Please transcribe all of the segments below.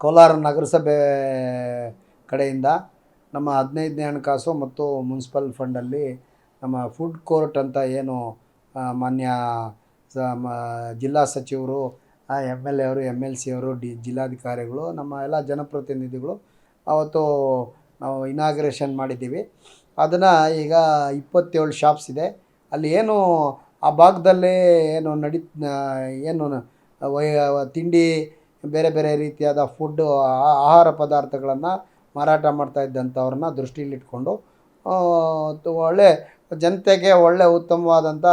ಕೋಲಾರ ನಗರಸಭೆ ಕಡೆಯಿಂದ ನಮ್ಮ ಹದಿನೈದನೇ ಹಣಕಾಸು ಮತ್ತು ಮುನ್ಸಿಪಲ್ ಫಂಡಲ್ಲಿ ನಮ್ಮ ಫುಡ್ ಕೋರ್ಟ್ ಅಂತ ಏನು ಮಾನ್ಯ ಜಿಲ್ಲಾ ಸಚಿವರು ಎಂ ಎಲ್ ಎ ಅವರು, ಎಂ ಎಲ್ ಸಿ ಅವರು, ಡಿ, ಜಿಲ್ಲಾಧಿಕಾರಿಗಳು, ನಮ್ಮ ಎಲ್ಲ ಜನಪ್ರತಿನಿಧಿಗಳು ಅವತ್ತು ನಾವು ಇನಾಗ್ರೇಷನ್ ಮಾಡಿದ್ದೀವಿ. ಅದನ್ನು ಈಗ ಇಪ್ಪತ್ತೇಳು ಶಾಪ್ಸ್ ಇದೆ. ಅಲ್ಲಿ ಏನು, ಆ ಭಾಗದಲ್ಲೇ ಏನು ನಡೀತ ಏನು ತಿಂಡಿ ಬೇರೆ ಬೇರೆ ರೀತಿಯಾದ ಫುಡ್ಡು ಆಹಾರ ಪದಾರ್ಥಗಳನ್ನು ಮಾರಾಟ ಮಾಡ್ತಾ ಇದ್ದಂಥವ್ರನ್ನ ದೃಷ್ಟಿಯಲ್ಲಿಟ್ಕೊಂಡು ಒಳ್ಳೆ ಜನತೆಗೆ ಒಳ್ಳೆ ಉತ್ತಮವಾದಂಥ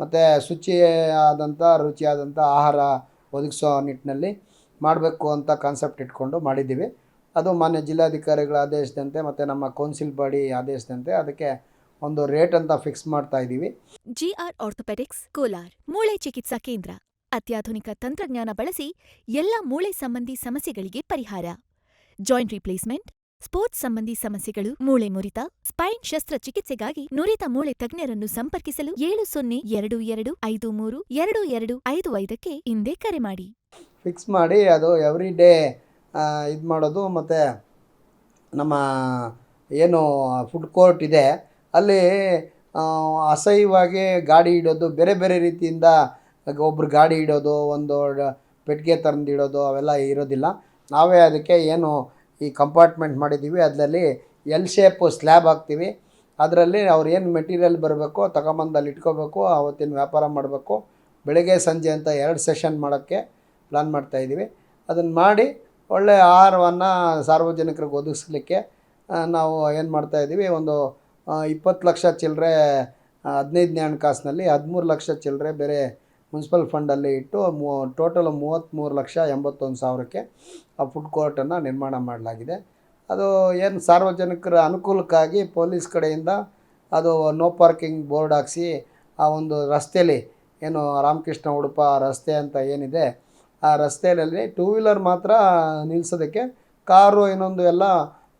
ಮತ್ತು ಶುಚಿಯಾದಂಥ ರುಚಿಯಾದಂಥ ಆಹಾರ ಒದಗಿಸೋ ನಿಟ್ಟಿನಲ್ಲಿ ಮಾಡಬೇಕು ಅಂತ ಕಾನ್ಸೆಪ್ಟ್ ಇಟ್ಕೊಂಡು ಮಾಡಿದ್ದೀವಿ. ಅದು ಮಾನ್ಯ ಜಿಲ್ಲಾಧಿಕಾರಿಗಳ ಆದೇಶದಂತೆ ಮತ್ತು ನಮ್ಮ ಕೌನ್ಸಿಲ್ ಬಾಡಿ ಆದೇಶದಂತೆ ಅದಕ್ಕೆ ಒಂದು ರೇಟ್ ಅಂತ ಫಿಕ್ಸ್ ಮಾಡ್ತಾ ಇದ್ದೀವಿ. ಜಿಆರ್ ಆರ್ಥೋಪೆಡಿಕ್ಸ್ ಕೋಲಾರ್, ಮೂಳೆ ಚಿಕಿತ್ಸಾ ಕೇಂದ್ರ. ಅತ್ಯಾಧುನಿಕ ತಂತ್ರಜ್ಞಾನ ಬಳಸಿ ಎಲ್ಲ ಮೂಳೆ ಸಂಬಂಧಿ ಸಮಸ್ಯೆಗಳಿಗೆ ಪರಿಹಾರ. ಜಾಯಿಂಟ್ ರಿಪ್ಲೇಸ್ಮೆಂಟ್, ಸ್ಪೋರ್ಟ್ಸ್ ಸಂಬಂಧಿ ಸಮಸ್ಯೆಗಳು, ಮೂಳೆ ಮುರಿತ, ಸ್ಪೈನ್ ಶಸ್ತ್ರಚಿಕಿತ್ಸೆಗಾಗಿ ನುರಿತ ಮೂಳೆ ತಜ್ಞರನ್ನು ಸಂಪರ್ಕಿಸಲು ಏಳು ಸೊನ್ನೆ ಎರಡು ಎರಡು ಐದು ಮೂರು ಎರಡು ಎರಡು ಐದು ಐದಕ್ಕೆ ಹಿಂದೆ ಕರೆ ಮಾಡಿ. ಫಿಕ್ಸ್ ಮಾಡಿ ಅದು ಎವ್ರಿ ಡೇ ಇದು ಮಾಡೋದು ಮತ್ತು ನಮ್ಮ ಏನು ಫುಡ್ ಕೋರ್ಟ್ ಇದೆ, ಅಲ್ಲಿ ಅಸಹ್ಯವಾಗಿ ಗಾಡಿ ಇಡೋದು ಬೇರೆ ಬೇರೆ ರೀತಿಯಿಂದ ಒಬ್ರು ಗಾಡಿ ಇಡೋದು ಒಂದು ಪೆಟ್ಟಿಗೆ ತಂದು ಇಡೋದು ಅವೆಲ್ಲ ಇರೋದಿಲ್ಲ. ನಾವೇ ಅದಕ್ಕೆ ಏನು ಈ ಕಂಪಾರ್ಟ್ಮೆಂಟ್ ಮಾಡಿದ್ದೀವಿ. ಅದರಲ್ಲಿ ಎಲ್ ಶೇಪು ಸ್ಲ್ಯಾಬ್ ಹಾಕ್ತೀವಿ. ಅದರಲ್ಲಿ ಅವ್ರು ಏನು ಮೆಟೀರಿಯಲ್ ಬರಬೇಕು, ತಗೊಂಬಂದು ಅಲ್ಲಿ ಇಟ್ಕೋಬೇಕು, ಅವತ್ತಿನ ವ್ಯಾಪಾರ ಮಾಡಬೇಕು. ಬೆಳಗ್ಗೆ, ಸಂಜೆ ಅಂತ ಎರಡು ಸೆಷನ್ ಮಾಡೋಕ್ಕೆ ಪ್ಲ್ಯಾನ್ ಮಾಡ್ತಾಯಿದ್ದೀವಿ ಅದನ್ನು ಮಾಡಿ ಒಳ್ಳೆಯ ಆಹಾರವನ್ನು ಸಾರ್ವಜನಿಕರಿಗೆ ಒದಗಿಸ್ಲಿಕ್ಕೆ ನಾವು ಏನು ಮಾಡ್ತಾಯಿದ್ದೀವಿ ಒಂದು ಇಪ್ಪತ್ತು ಲಕ್ಷ ಚಿಲ್ಲರೆ ಹದಿನೈದನೇ ಹಣಕಾಸಿನಲ್ಲಿ ಹದಿಮೂರು ಲಕ್ಷ ಚಿಲ್ಲರೆ ಬೇರೆ ಮುನ್ಸಿಪಲ್ ಫಂಡಲ್ಲಿ ಇಟ್ಟು ಮೂ, ಟೋಟಲ್ ಮೂವತ್ತ್ಮೂರು ಲಕ್ಷ ಎಂಬತ್ತೊಂದು ಸಾವಿರಕ್ಕೆ ಆ ಫುಡ್ ಕೋರ್ಟನ್ನು ನಿರ್ಮಾಣ ಮಾಡಲಾಗಿದೆ. ಅದು ಏನು ಸಾರ್ವಜನಿಕರ ಅನುಕೂಲಕ್ಕಾಗಿ ಪೊಲೀಸ್ ಕಡೆಯಿಂದ ಅದು ನೋ ಪಾರ್ಕಿಂಗ್ ಬೋರ್ಡ್ ಹಾಕಿಸಿ ಆ ಒಂದು ರಸ್ತೆಯಲ್ಲಿ ಏನು ರಾಮಕೃಷ್ಣ ಉಡುಪ ರಸ್ತೆ ಅಂತ ಏನಿದೆ, ಆ ರಸ್ತೆಯಲ್ಲಿ ಟೂ ವೀಲರ್ ಮಾತ್ರ ನಿಲ್ಲಿಸೋದಕ್ಕೆ ಕಾರು ಇನ್ನೊಂದು ಎಲ್ಲ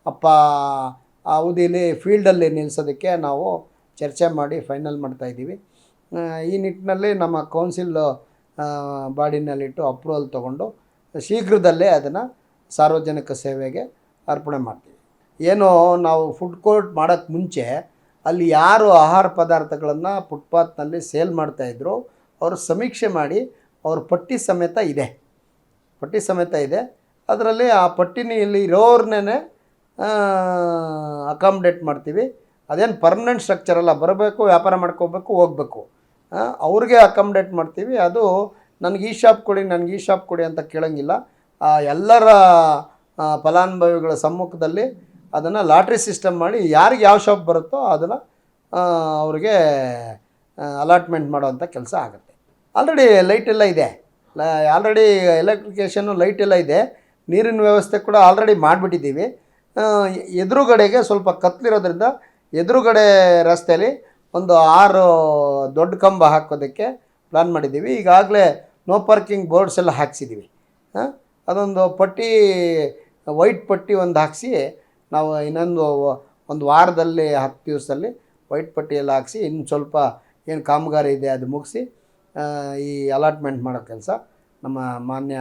ಅಪ್ಪ ಅವಧಿಲಿ ಫೀಲ್ಡಲ್ಲಿ ನಿಲ್ಲಿಸೋದಕ್ಕೆ ನಾವು ಚರ್ಚೆ ಮಾಡಿ ಫೈನಲ್ ಮಾಡ್ತಾಯಿದ್ದೀವಿ ಈ ನಿಟ್ಟಿನಲ್ಲಿ ನಮ್ಮ ಕೌನ್ಸಿಲ್ ಬಾಡಿನಲ್ಲಿಟ್ಟು ಅಪ್ರೂವಲ್ ತೊಗೊಂಡು ಶೀಘ್ರದಲ್ಲೇ ಅದನ್ನು ಸಾರ್ವಜನಿಕ ಸೇವೆಗೆ ಅರ್ಪಣೆ ಮಾಡ್ತೀವಿ. ಏನು ನಾವು ಫುಡ್ ಕೋರ್ಟ್ ಮಾಡೋಕ್ಕೆ ಮುಂಚೆ ಅಲ್ಲಿ ಯಾರು ಆಹಾರ ಪದಾರ್ಥಗಳನ್ನು ಫುಟ್ಪಾತ್ನಲ್ಲಿ ಸೇಲ್ ಮಾಡ್ತಾಯಿದ್ರು ಅವರು ಸಮೀಕ್ಷೆ ಮಾಡಿ ಅವ್ರ ಪಟ್ಟಿ ಸಮೇತ ಇದೆ. ಪಟ್ಟಿ ಸಮೇತ ಇದೆ. ಅದರಲ್ಲಿ ಆ ಪಟ್ಟಿನಲ್ಲಿ ಇರೋರ್ನೇ ಅಕಾಮಡೇಟ್ ಮಾಡ್ತೀವಿ. ಅದೇನು ಪರ್ಮನೆಂಟ್ ಸ್ಟ್ರಕ್ಚರ್ ಅಲ್ಲ, ಬರಬೇಕು, ವ್ಯಾಪಾರ ಮಾಡ್ಕೋಬೇಕು, ಹೋಗ್ಬೇಕು. ಅವ್ರಿಗೆ ಅಕಮಡೇಟ್ ಮಾಡ್ತೀವಿ. ಅದು ನನಗೆ ಈ ಶಾಪ್ ಕೊಡಿ, ನನಗೆ ಈ ಶಾಪ್ ಕೊಡಿ ಅಂತ ಕೇಳೋಂಗಿಲ್ಲ. ಎಲ್ಲರ ಫಲಾನುಭವಿಗಳ ಸಮ್ಮುಖದಲ್ಲಿ ಅದನ್ನು ಲಾಟ್ರಿ ಸಿಸ್ಟಮ್ ಮಾಡಿ ಯಾರಿಗೆ ಯಾವ ಶಾಪ್ ಬರುತ್ತೋ ಅದನ್ನು ಅವ್ರಿಗೆ ಅಲಾಟ್ಮೆಂಟ್ ಮಾಡೋವಂಥ ಕೆಲಸ ಆಗುತ್ತೆ. ಆಲ್ರೆಡಿ ಲೈಟ್ ಎಲ್ಲ ಇದೆ. ಆಲ್ರೆಡಿ ಎಲೆಕ್ಟ್ರಿಕೇಷನ್ನು ಲೈಟ್ ಎಲ್ಲ ಇದೆ. ನೀರಿನ ವ್ಯವಸ್ಥೆ ಕೂಡ ಆಲ್ರೆಡಿ ಮಾಡಿಬಿಟ್ಟಿದ್ದೀವಿ. ಎದುರುಗಡೆಗೆ ಸ್ವಲ್ಪ ಕತ್ಲಿರೋದ್ರಿಂದ ಎದುರುಗಡೆ ರಸ್ತೆಯಲ್ಲಿ ಒಂದು ಆರು ದೊಡ್ಡ ಕಂಬ ಹಾಕೋದಕ್ಕೆ ಪ್ಲ್ಯಾನ್ ಮಾಡಿದ್ದೀವಿ. ಈಗಾಗಲೇ ನೋ ಪಾರ್ಕಿಂಗ್ ಬೋರ್ಡ್ಸ್ ಎಲ್ಲ ಹಾಕ್ಸಿದ್ದೀವಿ. ಅದೊಂದು ಪಟ್ಟಿ ವೈಟ್ ಪಟ್ಟಿ ಒಂದು ಹಾಕಿಸಿ, ನಾವು ಇನ್ನೊಂದು ಒಂದು ವಾರದಲ್ಲಿ, ಹತ್ತು ದಿವಸದಲ್ಲಿ ವೈಟ್ ಪಟ್ಟಿ ಎಲ್ಲ ಹಾಕ್ಸಿ, ಇನ್ನು ಸ್ವಲ್ಪ ಏನು ಕಾಮಗಾರಿ ಇದೆ ಅದು ಮುಗಿಸಿ ಈ ಅಲಾಟ್ಮೆಂಟ್ ಮಾಡೋ ಕೆಲಸ. ನಮ್ಮ ಮಾನ್ಯ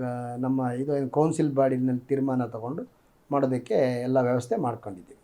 ಗ, ನಮ್ಮ ಇದು ಕೌನ್ಸಿಲ್ ಬಾಡಿನಲ್ಲಿ ತೀರ್ಮಾನ ತಗೊಂಡು ಮಾಡೋದಕ್ಕೆ ಎಲ್ಲ ವ್ಯವಸ್ಥೆ ಮಾಡ್ಕೊಂಡಿದ್ದೀವಿ.